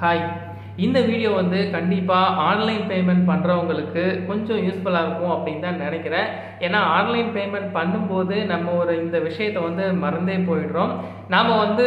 Hi. இந்த video வந்து கண்டிப்பாக ஆன்லைன் பேமெண்ட் பண்ணுறவங்களுக்கு கொஞ்சம் யூஸ்ஃபுல்லாக இருக்கும் அப்படின்னு தான் நினைக்கிறேன். ஏன்னா ஆன்லைன் பேமெண்ட் பண்ணும்போது நம்ம ஒரு இந்த விஷயத்தை வந்து மறந்தே போயிடுறோம். நாம் வந்து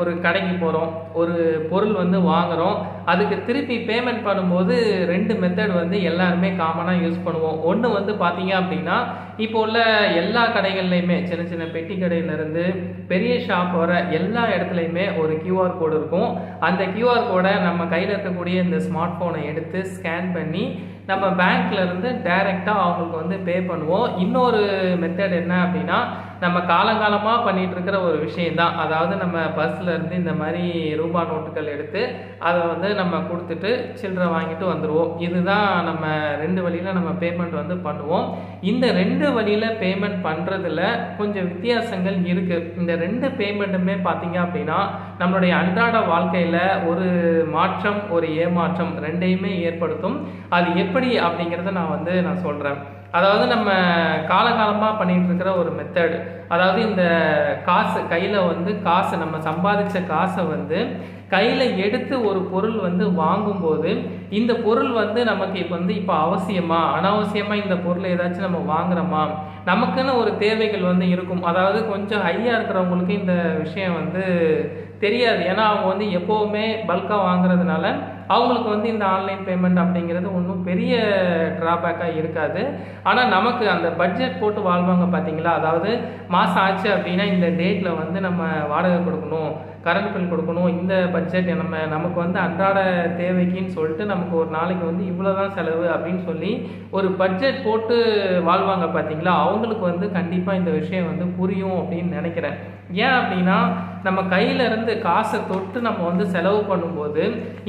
ஒரு கடைக்கு போகிறோம் ஒரு பொருள் வந்து வாங்குகிறோம் அதுக்கு திருப்பி பேமெண்ட் பண்ணும்போது ரெண்டு மெத்தட் வந்து எல்லாருமே காமனாக யூஸ் பண்ணுவோம். ஒன்று வந்து பார்த்தீங்க அப்படின்னா இப்போ உள்ள எல்லா கடைகள்லையுமே சின்ன சின்ன பெட்டி கடையிலேருந்து பெரிய ஷாப் வர எல்லா இடத்துலையுமே ஒரு கியூஆர் கோடு இருக்கும். அந்த கியூஆர் கோடை நம்ம கையில் இருக்கக்கூடிய இந்த ஸ்மார்ட் ஃபோனை எடுத்து ஸ்கேன் பண்ணி நம்ம பேங்க்லேருந்து டைரெக்டாக அவங்களுக்கு வந்து பே பண்ணுவோம். இன்னொரு மெத்தட் என்ன அப்படின்னா நம்ம காலங்காலமாக பண்ணிகிட்டு இருக்கிற ஒரு விஷயந்தான் அதாவது நம்ம பஸ்ஸில் இருந்து இந்த மாதிரி ரூபா நோட்டுகள் எடுத்து அதை வந்து நம்ம கொடுத்துட்டு சில்லறை வாங்கிட்டு வந்துடுவோம் இதுதான் நம்ம ரெண்டு வழியில் நம்ம பேமெண்ட் வந்து பண்ணுவோம். இந்த ரெண்டு வழியில் பேமெண்ட் பண்ணுறதுல கொஞ்சம் வித்தியாசங்கள் இருக்குது இந்த ரெண்டு பேமெண்ட்டுமே பார்த்தீங்க அப்படின்னா நம்மளுடைய அன்றாட வாழ்க்கையில் ஒரு மாற்றம் ஒரு ஏமாற்றம் ரெண்டையுமே ஏற்படுத்தும். அது எப்படி எப்படி அப்படிங்கிறத நான் வந்து நான் சொல்கிறேன் அதாவது நம்ம காலகாலமாக பண்ணிட்டு இருக்கிற ஒரு மெத்தட் அதாவது இந்த காசு கையில் வந்து காசு நம்ம சம்பாதிச்ச காசை வந்து கையில் எடுத்து ஒரு பொருள் வந்து வாங்கும்போது இந்த பொருள் வந்து நமக்கு இப்போ வந்து இப்போ அவசியமா? அனாவசியமாக இந்த பொருளை ஏதாச்சும் நம்ம வாங்குறோமா? நமக்குன்னு ஒரு தேவைகள் வந்து இருக்கும். அதாவது கொஞ்சம் ஹையாக இருக்கிறவங்களுக்கு இந்த விஷயம் வந்து தெரியாது. ஏன்னா அவங்க வந்து எப்போவுமே பல்காக வாங்குறதுனால அவங்களுக்கு வந்து இந்த ஆன்லைன் பேமெண்ட் அப்படிங்கிறது ஒன்றும் பெரிய ட்ராபேக்காக இருக்காது. ஆனால் நமக்கு அந்த பட்ஜெட் போட்டு வாழ்வாங்க பார்த்தீங்களா அதாவது மாதம் ஆச்சு அப்படின்னா இந்த டேட்டில் வந்து நம்ம வாடகை கொடுக்கணும் கரண்ட் பில் கொடுக்கணும் இந்த பட்ஜெட் நம்ம நமக்கு வந்து அன்றாட தேவைக்குன்னு சொல்லிட்டு நமக்கு ஒரு நாளைக்கு வந்து இவ்வளோ தான் செலவு அப்படின்னு சொல்லி ஒரு பட்ஜெட் போட்டு வாழ்வாங்க பார்த்தீங்களா அவங்களுக்கு வந்து கண்டிப்பாக இந்த விஷயம் வந்து புரியும் அப்படின்னு நினைக்கிறேன். ஏன் அப்படின்னா நம்ம கையில இருந்து காசை தொட்டு நம்ம வந்து செலவு பண்ணும்போது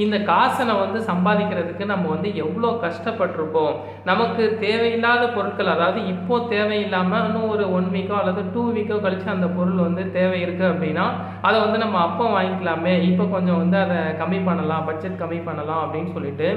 இந்த காசை நம்ம வந்து சம்பாதிக்கிறதுக்கு நம்ம வந்து எவ்வளோ கஷ்டப்பட்டிருப்போம். நமக்கு தேவையில்லாத பொருட்கள் அதாவது இப்போ தேவையில்லாமல் இன்னும் ஒரு ஒன் வீக்கோ அல்லது டூ வீக்கோ கழிச்சு அந்த பொருள் வந்து தேவை இருக்குது அப்படின்னா அதை வந்து நம்ம அப்போ வாங்கிக்கலாமே. இப்போ கொஞ்சம் வந்து அதை கம்மி பண்ணலாம் பட்ஜெட் கம்மி பண்ணலாம் அப்படின்னு சொல்லிட்டு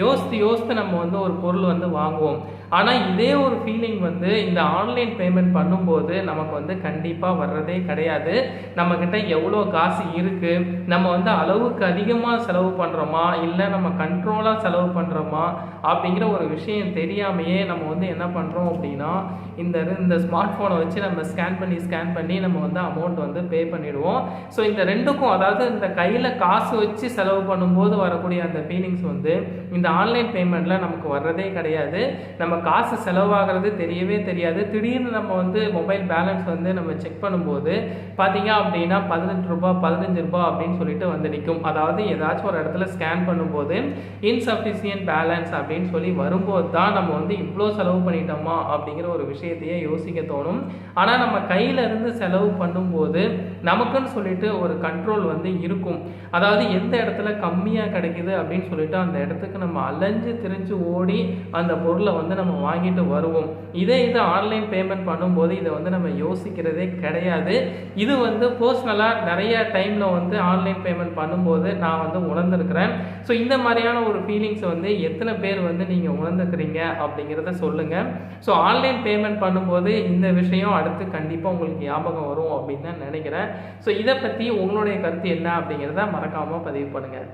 யோசித்து யோசித்து நம்ம வந்து ஒரு பொருள் வந்து வாங்குவோம். ஆனால் இதே ஒரு ஃபீலிங் வந்து இந்த ஆன்லைன் பேமெண்ட் பண்ணும்போது நமக்கு வந்து கண்டிப்பாக வர்றதே கிடையாது. நம்மக்கிட்ட எவ்வளோ காசு இருக்குது நம்ம வந்து அளவுக்கு அதிகமாக செலவு பண்ணுறோமா இல்லை நம்ம கண்ட்ரோலாக செலவு பண்ணுறோமா அப்படிங்கிற ஒரு விஷயம் தெரியாமையே நம்ம வந்து என்ன பண்ணுறோம் அப்படின்னா இந்த இந்த ஸ்மார்ட் ஃபோனை வச்சு நம்ம ஸ்கேன் பண்ணி ஸ்கேன் பண்ணி நம்ம வந்து அமௌண்ட் வந்து பே பண்ணிடுவோம். ஸோ இந்த ரெண்டுக்கும் அதாவது இந்த கையில் காசு வச்சு செலவு பண்ணும்போது வரக்கூடிய அந்த ஃபீலிங்ஸ் வந்து இந்த ஆன்லைன் பேமெண்ட்டில் நமக்கு வர்றதே கிடையாது. நம்ம காசு செலவாகிறது தெரியவே தெரியாது. திடீர்னு நம்ம வந்து மொபைல் பேலன்ஸ் வந்து நம்ம செக் பண்ணும்போது பார்த்தீங்க அப்படின்னா பதினெட்டு ரூபாய் பதினஞ்சு ரூபாய் அப்படின்னு சொல்லிட்டு வந்து நிற்கும் அதாவது ஏதாச்சும் ஒரு இடத்துல ஸ்கேன் பண்ணும்போது இன்சஃபிஷியன்ட் பேலன்ஸ் அப்படின்னு சொல்லி வரும்போது தான் நம்ம வந்து இவ்வளோ செலவு பண்ணிட்டோமா அப்படிங்கிற ஒரு விஷயத்தையே யோசிக்க தோணும். ஆனால் நம்ம கையில இருந்து செலவு பண்ணும்போது நமக்குன்னு சொல்லிட்டு ஒரு கண்ட்ரோல் வந்து இருக்கும். அதாவது எந்த இடத்துல கம்மியாக கிடைக்குது அப்படின்னு சொல்லிட்டு அந்த இடத்துக்கு நம்ம நம்ம அலைஞ்சு திரிஞ்சு ஓடி அந்த பொருளை வந்து நம்ம வாங்கிட்டு வருவோம். இதே இது ஆன்லைன் பேமெண்ட் பண்ணும்போது இதை வந்து நம்ம யோசிக்கிறதே கிடையாது. இது வந்து பர்சனலாக நிறைய டைமில் வந்து ஆன்லைன் பேமெண்ட் பண்ணும்போது நான் வந்து உணர்ந்திருக்கிறேன். ஸோ இந்த மாதிரியான ஒரு ஃபீலிங்ஸ் வந்து எத்தனை பேர் வந்து நீங்கள் உணர்ந்துக்கிறீங்க அப்படிங்கிறத சொல்லுங்கள் ஸோ ஆன்லைன் பேமெண்ட் பண்ணும்போது இந்த விஷயம் அடுத்து கண்டிப்பாக உங்களுக்கு ஞாபகம் வரும் அப்படின்னு தான் நினைக்கிறேன். ஸோ இதை பற்றி உங்களுடைய கருத்து என்ன அப்படிங்கிறத மறக்காமல் பதிவு பண்ணுங்கள்